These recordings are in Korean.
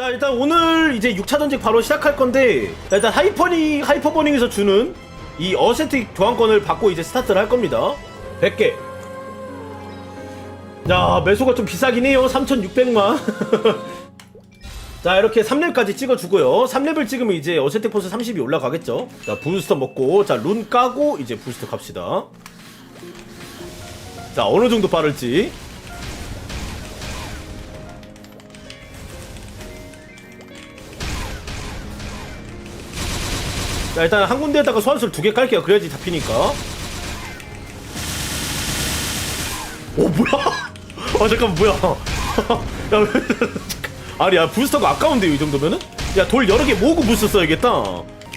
자 일단 오늘 이제 6차 전직 바로 시작할 건데 자, 일단 하이퍼니 하이퍼버닝에서 주는 이 어세틱 교환권을 받고 이제 스타트를 할 겁니다. 100개. 야 매수가 좀 비싸긴 해요. 3600만. 자 이렇게 3렙까지 찍어주고요. 3렙을 찍으면 이제 어세틱 포스 30이 올라가겠죠? 자 부스터 먹고 자 룬 까고 이제 부스터 갑시다. 자 어느정도 빠를지 자 일단 한 군데에다가 소환수를 두 개 깔게요. 그래야지 잡히니까. 오 뭐야? 아 잠깐만 뭐야? 야. 아니 야 부스터가 아까운데요 이 정도면은? 야 돌 여러 개 모으고 부스터 써야겠다.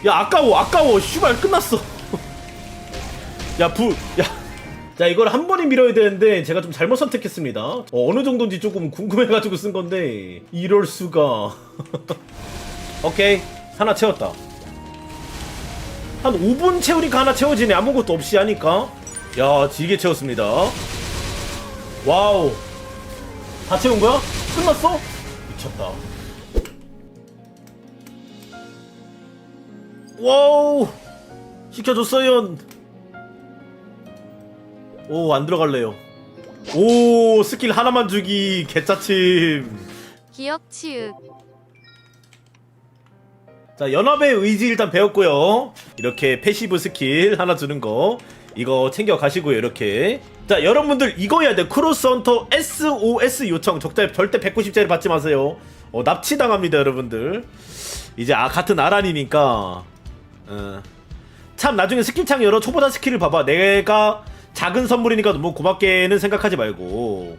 야 아까워 아까워. 슈발 끝났어. 야 부 야. 자 이걸 한 번에 밀어야 되는데 제가 좀 잘못 선택했습니다. 어, 어느 정도인지 조금 궁금해가지고 쓴 건데 이럴 수가. 오케이 하나 채웠다 한 5분 채우니까 하나 채워지네. 아무것도 없이 하니까. 야 지게 채웠습니다. 와우. 다 채운 거야? 끝났어? 미쳤다. 와우. 시켜줬어요. 오 안 들어갈래요. 오 스킬 하나만 주기 개짜침. 기억 치읓 자 연합의 의지 일단 배웠고요. 이렇게 패시브 스킬 하나 주는 거 이거 챙겨 가시고요 이렇게. 자 여러분들 이거 해야 돼. 크로스 헌터 SOS 요청. 적자 절대 190짜리 받지 마세요. 어 납치 당합니다 여러분들. 이제 아 같은 아란이니까. 어. 참 나중에 스킬창 열어. 초보자 스킬을 봐봐. 내가 작은 선물이니까 너무 고맙게는 생각하지 말고.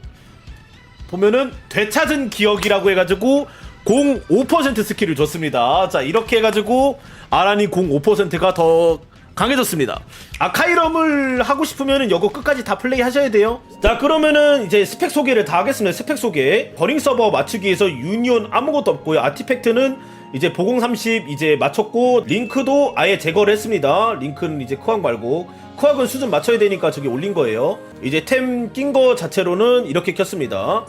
보면은 되찾은 기억이라고 해가지고 05% 스킬을 줬습니다. 자 이렇게 해가지고 아란이 05%가 더 강해졌습니다. 아카이럼을 하고 싶으면은 이거 끝까지 다 플레이 하셔야 돼요. 자 그러면은 이제 스펙 소개를 다 하겠습니다. 스펙 소개. 버링 서버 맞추기에서 유니온 아무것도 없고요. 아티팩트는 이제 보공 30 이제 맞췄고 링크도 아예 제거를 했습니다. 링크는 이제 크악 말고 크악은 수준 맞춰야 되니까 저기 올린 거예요. 이제 템 낀 거 자체로는 이렇게 켰습니다.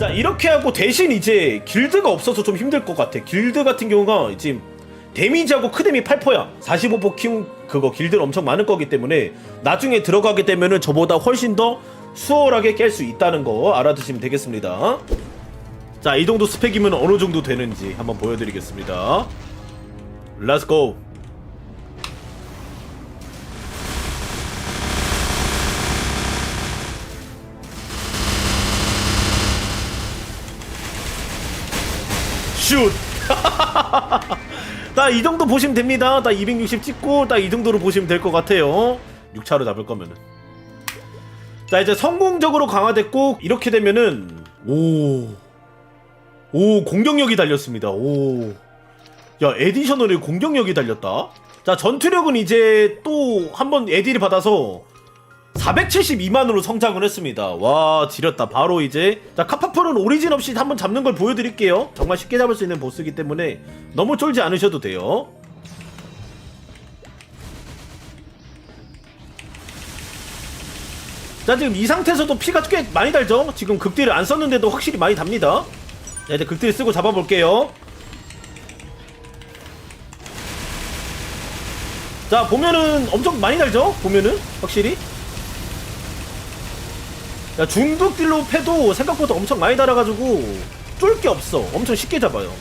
자 이렇게 하고 대신 이제 길드가 없어서 좀 힘들 것 같아. 길드 같은 경우가 지금 데미지하고 크뎀이 8%야. 45% 키운 그거 길드는 엄청 많을 거기 때문에 나중에 들어가게 되면은 저보다 훨씬 더 수월하게 깰 수 있다는 거 알아두시면 되겠습니다. 자 이 정도 스펙이면 어느 정도 되는지 한번 보여드리겠습니다. 렛츠고 슛! 딱 이 정도 보시면 됩니다. 딱 260 찍고 딱 이 정도로 보시면 될 것 같아요. 6차로 잡을 거면은. 자 이제 성공적으로 강화됐고 이렇게 되면은 오. 오 공격력이 달렸습니다. 오. 야 에디셔널에 공격력이 달렸다. 자 전투력은 이제 또 한번 에디를 받아서 472만으로 성장을 했습니다. 와, 지렸다. 바로 이제. 자, 카파풀은 오리진 없이 한번 잡는 걸 보여드릴게요. 정말 쉽게 잡을 수 있는 보스이기 때문에 너무 쫄지 않으셔도 돼요. 자, 지금 이 상태에서도 피가 꽤 많이 달죠? 지금 극딜을 안 썼는데도 확실히 많이 답니다. 자, 이제 극딜 쓰고 잡아볼게요. 자, 보면은 엄청 많이 달죠? 보면은? 확실히? 야, 중국 딜로 패도 생각보다 엄청 많이 달아가지고 쫄 게 없어. 엄청 쉽게 잡아요.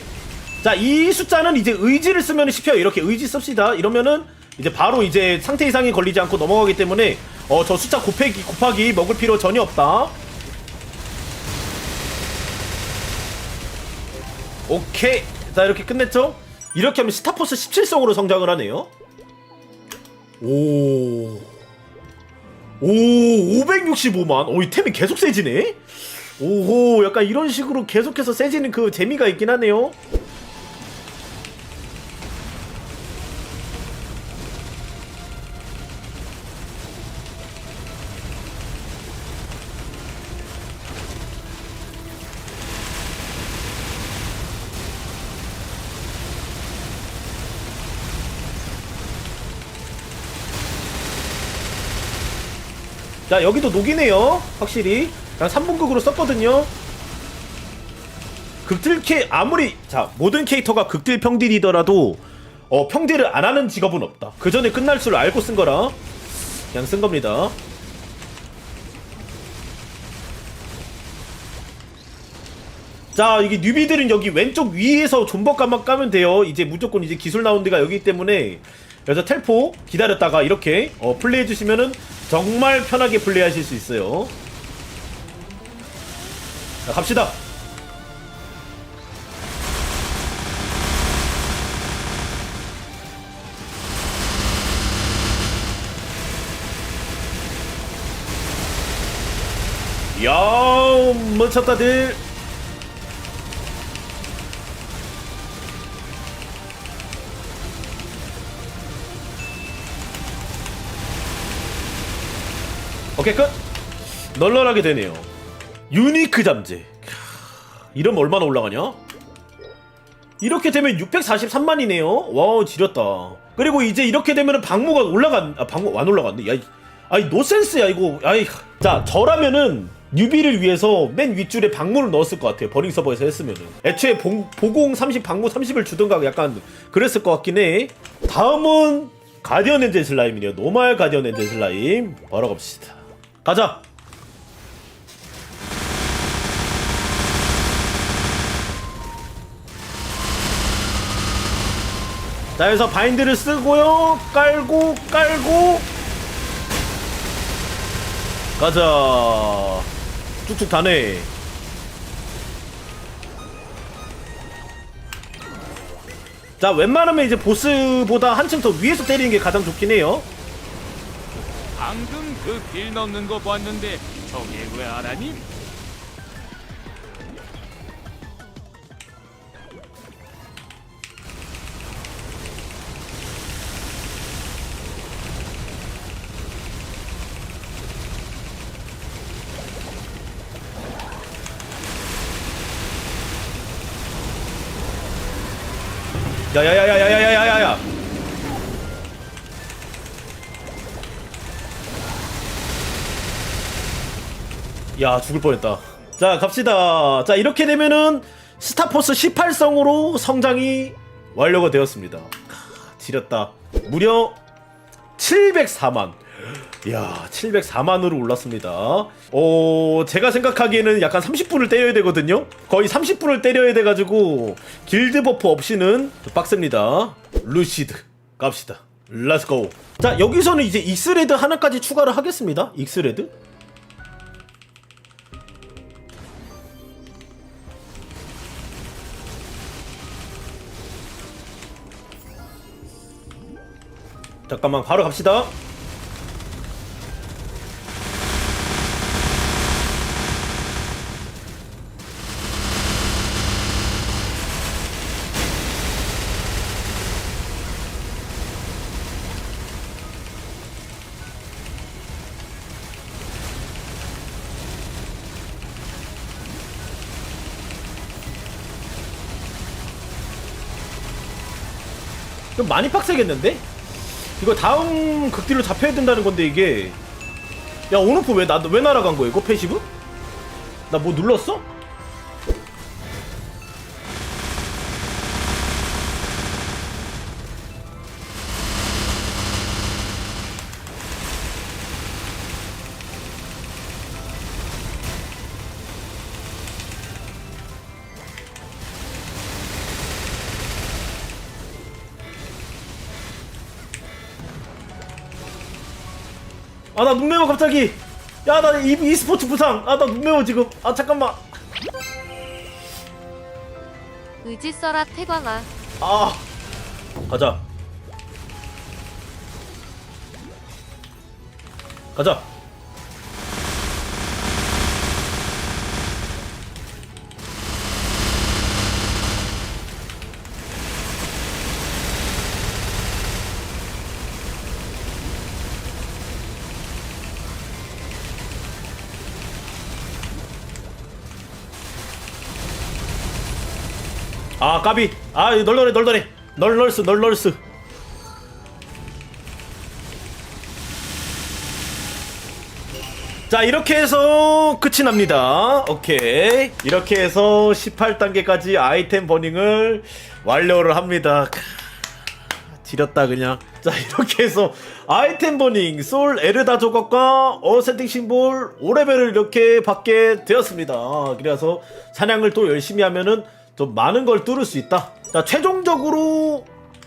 자, 이 숫자는 이제 의지를 쓰면 씹혀요. 이렇게 의지 씁시다. 이러면은 이제 바로 이제 상태 이상이 걸리지 않고 넘어가기 때문에 어, 저 숫자 곱하기, 곱하기 먹을 필요 전혀 없다. 오케이. 자, 이렇게 끝냈죠? 이렇게 하면 스타포스 17성으로 성장을 하네요. 오. 오, 565만. 오, 이 템이 계속 세지네? 오호, 약간 이런 식으로 계속해서 세지는 그 재미가 있긴 하네요. 자 여기도 녹이네요. 확실히. 그냥 3분극으로 썼거든요. 극딜 캐 아무리 자 모든 캐릭터가 극딜 평딜이더라도 어 평딜을 안 하는 직업은 없다. 그 전에 끝날 줄 알고 쓴 거라 그냥 쓴 겁니다. 자 이게 뉴비들은 여기 왼쪽 위에서 존버감만 까면 돼요. 이제 무조건 이제 기술 데가 여기 때문에. 그래서 텔포 기다렸다가 이렇게 어, 플레이해 주시면은 정말 편하게 플레이하실 수 있어요. 자 갑시다. 야 멋졌다들 오케이 끝. 널널하게 되네요. 유니크 잠재. 캬, 이러면 얼마나 올라가냐? 이렇게 되면 643만이네요. 와우 지렸다. 그리고 이제 이렇게 되면은 방무가 올라간 아 방무 안 올라갔네. 야 이- 아이 노센스야 이거. 아이 자 저라면은 뉴비를 위해서 맨 윗줄에 방무를 넣었을 것 같아요. 버링 서버에서 했으면은. 애초에 보, 보공 30 방무 30을 주든가 약간 그랬을 것 같긴 해. 다음은 가디언 엔젤 슬라임이네요. 노말 가디언 엔젤 슬라임. 바로 갑시다 가자. 자 여기서 바인드를 쓰고요. 깔고 깔고. 가자. 쭉쭉 다네. 자 웬만하면 이제 보스보다 한층 더 위에서 때리는 게 가장 좋긴 해요 방금 그 빌 넣는 거 봤는데 저게 왜 알아니? 야야야야야야야야야 야 죽을 뻔했다. 자 갑시다. 자 이렇게 되면은 스타포스 18성으로 성장이 완료가 되었습니다. 크, 지렸다. 무려 704만. 이야 704만으로 올랐습니다. 어 제가 생각하기에는 약간 30분을 때려야 되거든요. 거의 30분을 때려야 돼가지고 길드 버프 없이는 좀 빡셉니다. 루시드 갑시다. 렛츠고 자 여기서는 이제 익스레드 하나까지 추가를 하겠습니다. 익스레드 잠깐만 바로 갑시다 좀 많이 빡세겠는데? 이거 다음 극딜로 잡혀야 된다는 건데 이게 야 오너프 왜, 나, 왜 날아간 거야 이거 패시브? 나 뭐 눌렀어? 아 나 눈 매워 갑자기. 야 나 e스포츠 부상. 아 나 눈 매워 지금. 아 잠깐만. 의지 써라 태광아. 아 가자. 가자 아 까비. 아 널널해 널널해. 널널스 널널스. 자 이렇게 해서 끝이 납니다. 오케이. 이렇게 해서 18단계까지 아이템 버닝을 완료를 합니다. 크, 지렸다 그냥. 자 이렇게 해서 아이템 버닝 솔 에르다 조각과 어세팅 심볼 5레벨을 이렇게 받게 되었습니다. 그래서 사냥을 또 열심히 하면은 좀 많은 걸 뚫을 수 있다 자 최종적으로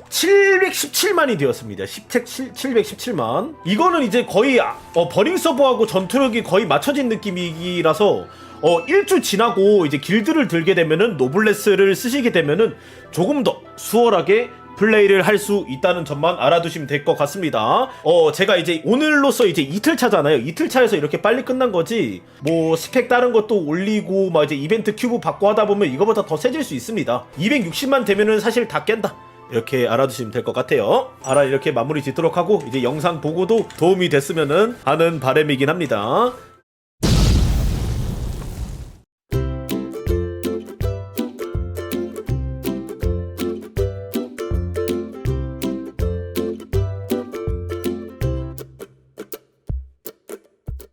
717만이 되었습니다. 717만. 이거는 이제 거의 아- 어, 버닝 서버하고 전투력이 거의 맞춰진 느낌이라서 어, 일주 지나고 이제 길드를 들게 되면은 노블레스를 쓰시게 되면은 조금 더 수월하게 플레이를 할 수 있다는 점만 알아두시면 될 것 같습니다. 어, 제가 이제 오늘로서 이제 이틀 차잖아요. 이틀 차에서 이렇게 빨리 끝난 거지. 뭐 스펙 다른 것도 올리고 막 이제 이벤트 큐브 받고 하다 보면 이거보다 더 세질 수 있습니다. 260만 되면은 사실 다 깬다. 이렇게 알아두시면 될 것 같아요. 알아 이렇게 마무리 짓도록 하고 이제 영상 보고도 도움이 됐으면은 하는 바람이긴 합니다.